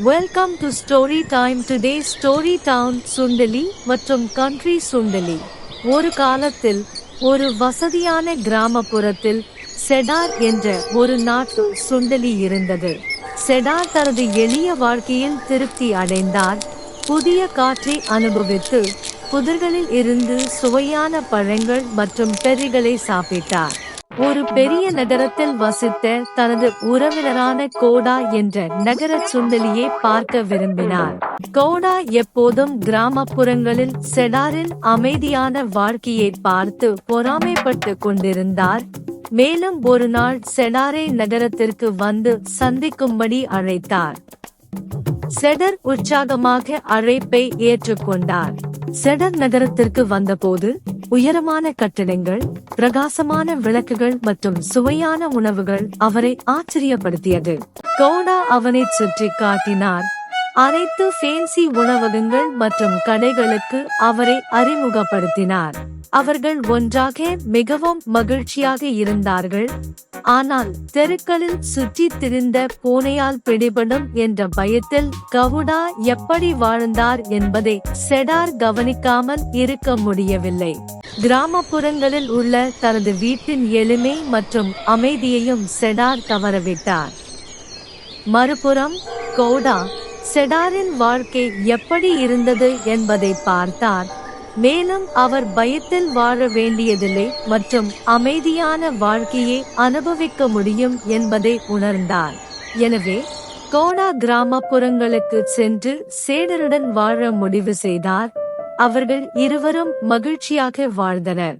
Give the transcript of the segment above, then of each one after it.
Welcome to story time today story town சுண்டலி மற்றும் country சுண்டலி ஒரு காலத்தில் ஒரு வசதியான கிராமப்புறத்தில் செடார் என்ற ஒரு நாட்டு சுண்டலி இருந்தது. செடார் தனது எளிய வாழ்க்கையில் திருப்தி அடைந்தார். புதிய காற்றை அனுபவித்து புதர்களில் இருந்து சுவையான பழங்கள் மற்றும் பெரிகளை சாப்பிட்டார். ஒரு பெரிய நகரத்தில் வசித்த தனது உறவினரான கோடா என்ற நகர சுண்டலியை பார்க்க விரும்பினார். கோடா எப்போதும் கிராமப்புறங்களில் செடாரின் அமைதியான வாழ்க்கையை பார்த்து பொறாமைப்பட்டு கொண்டிருந்தார். மேலும் ஒரு நாள் செடாரை நகரத்திற்கு வந்து சந்திக்கும்படி அழைத்தார். செடர் உற்சாகமாக அழைப்பை ஏற்றுக்கொண்டார். செடர் நகரத்திற்கு வந்தபோது உயரமான கட்டிடங்கள் பிரகாசமான விளக்குகள் மற்றும் சுவையான உணவுகள் அவரை ஆச்சரியப்படுத்தியது. கோடா அவனை சுற்றி காட்டினார். அனைத்து ஃபேன்சி உணவகங்கள் மற்றும் கடைகளுக்கு அவரை அறிமுகப்படுத்தினார். அவர்கள் ஒன்றாக மிகவும் மகிழ்ச்சியாக இருந்தார்கள். ஆனால் தெருக்களில் சுற்றி திரிந்த பூனையால் பிடிபடும் என்ற பயத்தில் கவுடா எப்படி வாழ்ந்தார் என்பதை செடார் கவனிக்காமல் இருக்க முடியவில்லை. கிராமப்புறங்களில் உள்ள தனது வீட்டின் எளிமை மற்றும் அமைதியையும் செடார் தவறவிட்டார். மறுபுறம் கவுடா செடாரின் வாழ்க்கை எப்படி இருந்தது? என்பதை பார்த்தார். மேலும் அவர் பயத்தில் வாழ வேண்டியதில்லை மற்றும் அமைதியான வாழ்க்கையை அனுபவிக்க முடியும் என்பதை உணர்ந்தார். எனவே கோடா கிராமப்புறங்களுக்கு சென்று சேடருடன் வாழ முடிவு செய்தார். அவர்கள் இருவரும் மகிழ்ச்சியாக வாழ்ந்தனர்.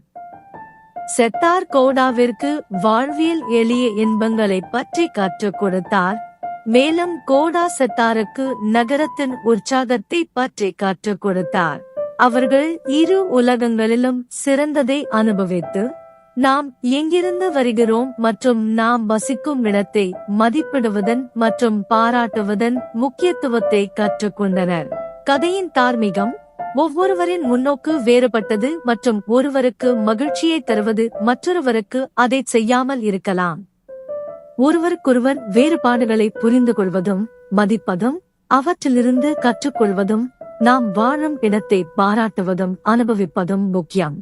செத்தார் கோடாவிற்கு வாழ்வியல் எளிய இன்பங்களை பற்றி கற்றுக் கொடுத்தார். மேலும் கோடா செத்தாருக்கு நகரத்தின் உற்சாகத்தை பற்றி கற்றுக் கொடுத்தார். அவர்கள் இரு உலகங்களிலும் சிறந்ததை அனுபவித்து நாம் எங்கிருந்து வருகிறோம் மற்றும் நாம் வசிக்கும் இடத்தை மதிப்பிடுவதன் மற்றும் பாராட்டுவதன் முக்கியத்துவத்தை கற்றுக்கொண்டனர் கதையின் தார்மீகம் ஒவ்வொருவரின் முன்னோக்கு வேறுபட்டது மற்றும் ஒருவருக்கு மகிழ்ச்சியை தருவது மற்றொருவருக்கு அதை செய்யாமல் இருக்கலாம். ஒருவருக்கொருவர் வேறுபாடுகளை புரிந்து கொள்வதும் மதிப்பதும் அவற்றிலிருந்து கற்றுக்கொள்வதும் நாம் வாழும் இடத்தை பாராட்டுவதும் அனுபவிப்பதும் முக்கியம்.